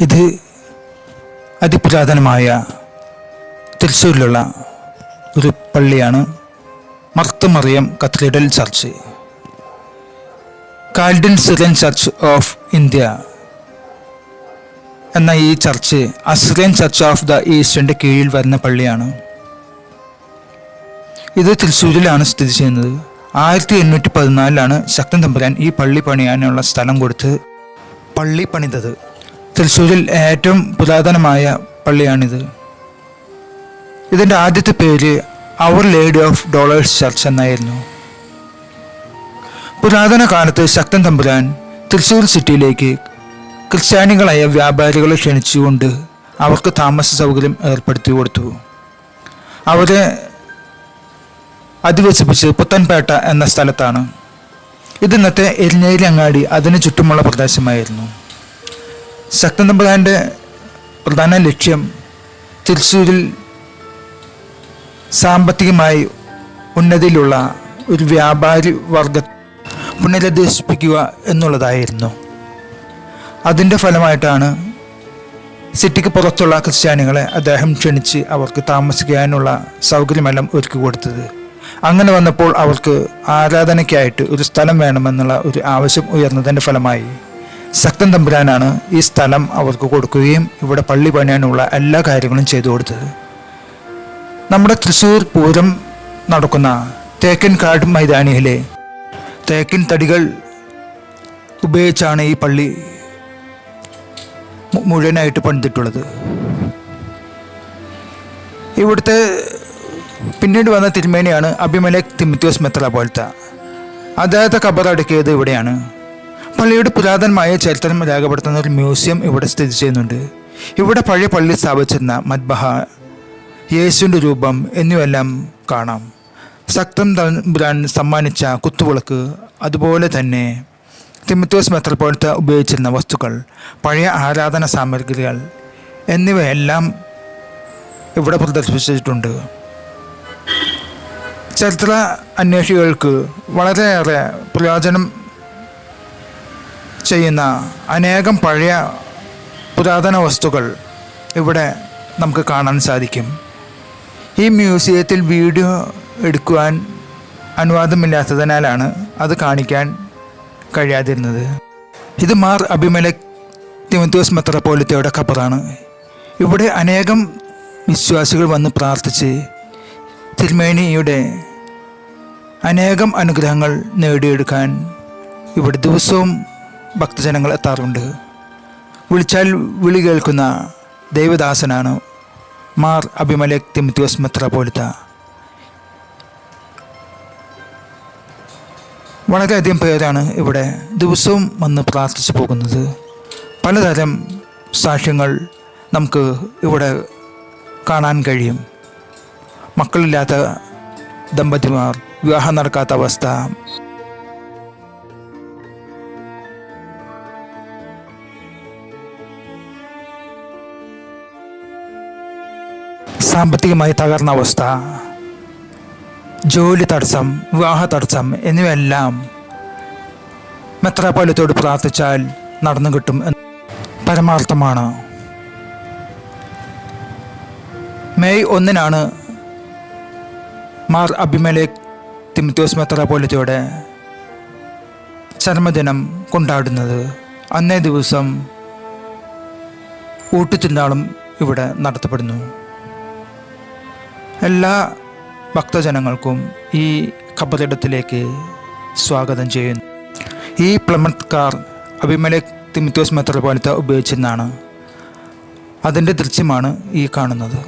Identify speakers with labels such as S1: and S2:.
S1: ഇത് അതിപുരാതനമായ തൃശ്ശൂരിലുള്ള ഒരു പള്ളിയാണ് Marth Mariam cathedral church. Chaldean Syrian church of India എന്ന ഈ church Assyrian church of the ഈസ്റ്റിന്റെ കീഴിൽ വരുന്ന പള്ളിയാണ്. ഇത് തൃശ്ശൂരിലാണ് സ്ഥിതി ചെയ്യുന്നത്. ആയിരത്തി എണ്ണൂറ്റി പതിനാലിലാണ് ശക്തൻ തമ്പുരാൻ ഈ പള്ളി പണിയാനുള്ള സ്ഥലം കൊടുത്ത് പള്ളി പണിതത്. തൃശ്ശൂരിൽ ഏറ്റവും പുരാതനമായ പള്ളിയാണിത്. ഇതിന്റെ ആദ്യത്തെ പേര് our lady of dolours church എന്നായിരുന്നു. പുരാതന കാലത്ത് ശക്തൻ തമ്പുരാൻ തൃശ്ശൂർ സിറ്റിയിലേക്ക് ക്രിസ്ത്യാനികളായ വ്യാപാരികളെ ക്ഷണിച്ചുകൊണ്ട് അവർക്ക് താമസ സൗകര്യം ഏർപ്പെടുത്തി കൊടുത്തു. അവരെ അധിവസിപ്പിച്ച് പുത്തൻപേട്ട എന്ന സ്ഥലത്താണ്. ഇതിന്നത്തെ എരിഞ്ഞേരി അങ്ങാടി അതിന് ചുറ്റുമുള്ള പ്രദേശമായിരുന്നു. ശക്തൻ തമ്പുരാന്റെ പ്രധാന ലക്ഷ്യം തൃശ്ശൂരിൽ സാമ്പത്തികമായി ഉന്നതിയിലുള്ള ഒരു വ്യാപാരി വർഗ പുനരധിവസിപ്പിക്കുക എന്നുള്ളതായിരുന്നു. അതിന്റെ ഫലമായിട്ടാണ് സിറ്റിക്ക് പുറത്തുള്ള ക്രിസ്ത്യാനികളെ അദ്ദേഹം ക്ഷണിച്ച് അവർക്ക് താമസിക്കാനുള്ള സൗകര്യമെല്ലാം ഒരുക്കി കൊടുത്തത്. അങ്ങനെ വന്നപ്പോൾ അവർക്ക് ആരാധനയ്ക്കായിട്ട് ഒരു സ്ഥലം വേണമെന്നുള്ള ഒരു ആവശ്യം ഉയർന്നതിന്റെ ഫലമായി. ശക്തൻ തമ്പുരാനാണ് ഈ സ്ഥലം അവർക്ക് കൊടുക്കുകയും ഇവിടെ പള്ളി പണിയാനുള്ള എല്ലാ കാര്യങ്ങളും ചെയ്തു കൊടുത്തത്. നമ്മുടെ തൃശ്ശൂർ പൂരം നടക്കുന്ന തേക്കൻ കാട് മൈതാനിയിലെ തേക്കൻ തടികൾ ഉപയോഗിച്ചാണ് ഈ പള്ളി മുഴുവനായിട്ട് പണിതിട്ടുള്ളത്. ഇവിടുത്തെ പിന്നീട് വന്ന തിരുമേനിയാണ് അഭിമലേഖ് തിമിത്യോസ് മെത്രാപോലത്ത. അദ്ദേഹത്തെ കബറടക്കിയത് ഇവിടെയാണ്. പള്ളിയുടെ പുരാതനമായ ചരിത്രം രേഖപ്പെടുത്തുന്ന ഒരു മ്യൂസിയം ഇവിടെ സ്ഥിതി ചെയ്യുന്നുണ്ട്. ഇവിടെ പഴയ പള്ളി സ്ഥാപിച്ചിരുന്ന മദ്ബഹ യേശുവിന്റെ രൂപം എന്നിവയെല്ലാം കാണാം. ശക്തം തമ്പുരാൻ സമ്മാനിച്ച കുത്തുവിളക്ക് അതുപോലെ തന്നെ തിമിത്തോസ് മെത്രപ്പോഴത്തെ ഉപയോഗിച്ചിരുന്ന വസ്തുക്കൾ പഴയ ആരാധന സാമഗ്രികൾ എന്നിവയെല്ലാം ഇവിടെ പ്രദർശിപ്പിച്ചിട്ടുണ്ട്. ചരിത്ര അന്വേഷികൾക്ക് വളരെയേറെ പ്രയോജനം ചെയ്യുന്ന അനേകം പഴയ പുരാതന വസ്തുക്കൾ ഇവിടെ നമുക്ക് കാണാൻ സാധിക്കും. ഈ മ്യൂസിയത്തിൽ വീഡിയോ എടുക്കുവാൻ അനുവാദമില്ലാത്തതിനാലാണ് അത് കാണിക്കാൻ കഴിയാതിരുന്നത്. ഇത് മാർ അഭിമലക് തിമത്തോസ് മെത്രപ്പോലിത്തയുടെ ഖബറാണ്. ഇവിടെ അനേകം വിശ്വാസികൾ വന്ന് പ്രാർത്ഥിച്ച് തിരുമേനിയുടെ അനേകം അനുഗ്രഹങ്ങൾ നേടിയെടുക്കാൻ ഇവിടെ ദിവസവും ഭക്തജനങ്ങൾ എത്താറുണ്ട്. വിളിച്ചാൽ വിളി കേൾക്കുന്ന ദൈവദാസനാണ് മാർ അഭിമലക് തിമിത്യോസ് മെത്രാപോലിത്ത വളരെയധികം പേരാണ് ഇവിടെ ദിവസവും വന്ന് പ്രാർത്ഥിച്ചു പോകുന്നത്. പലതരം സാക്ഷ്യങ്ങൾ നമുക്ക് ഇവിടെ കാണാൻ കഴിയും. മക്കളില്ലാത്ത ദമ്പതിമാർ വിവാഹം നടക്കാത്ത അവസ്ഥ സാമ്പത്തികമായി തകർന്ന അവസ്ഥ ജോലി തടസ്സം വിവാഹ തടസ്സം എന്നിവയെല്ലാം മെത്രാപോലത്തോട് പ്രാർത്ഥിച്ചാൽ നടന്നു കിട്ടും എന്ന് പരമാർത്ഥമാണ്. മെയ് ഒന്നിനാണ് മാർ അഭിമലേഖ് തിമിത്യോസ് മെത്രാപോലത്തോടെ ചരമദിനം കൊണ്ടാടുന്നത്. അന്നേ ദിവസം ഊട്ടിത്തിന്നാളും ഇവിടെ നടത്തപ്പെടുന്നു. എല്ലാ ഭക്തജനങ്ങൾക്കും ഈ ഖബറിടത്തിലേക്ക് സ്വാഗതം ചെയ്യുന്നു. ഈ പ്ലമത്കാർ കാർ അഭിമലേഖ് തിമിത്തോസ് മെത്രോപോലിത്ത ഉപയോഗിച്ചെന്നാണ് അതിന്റെ ദൃശ്യമാണ് ഈ കാണുന്നത്.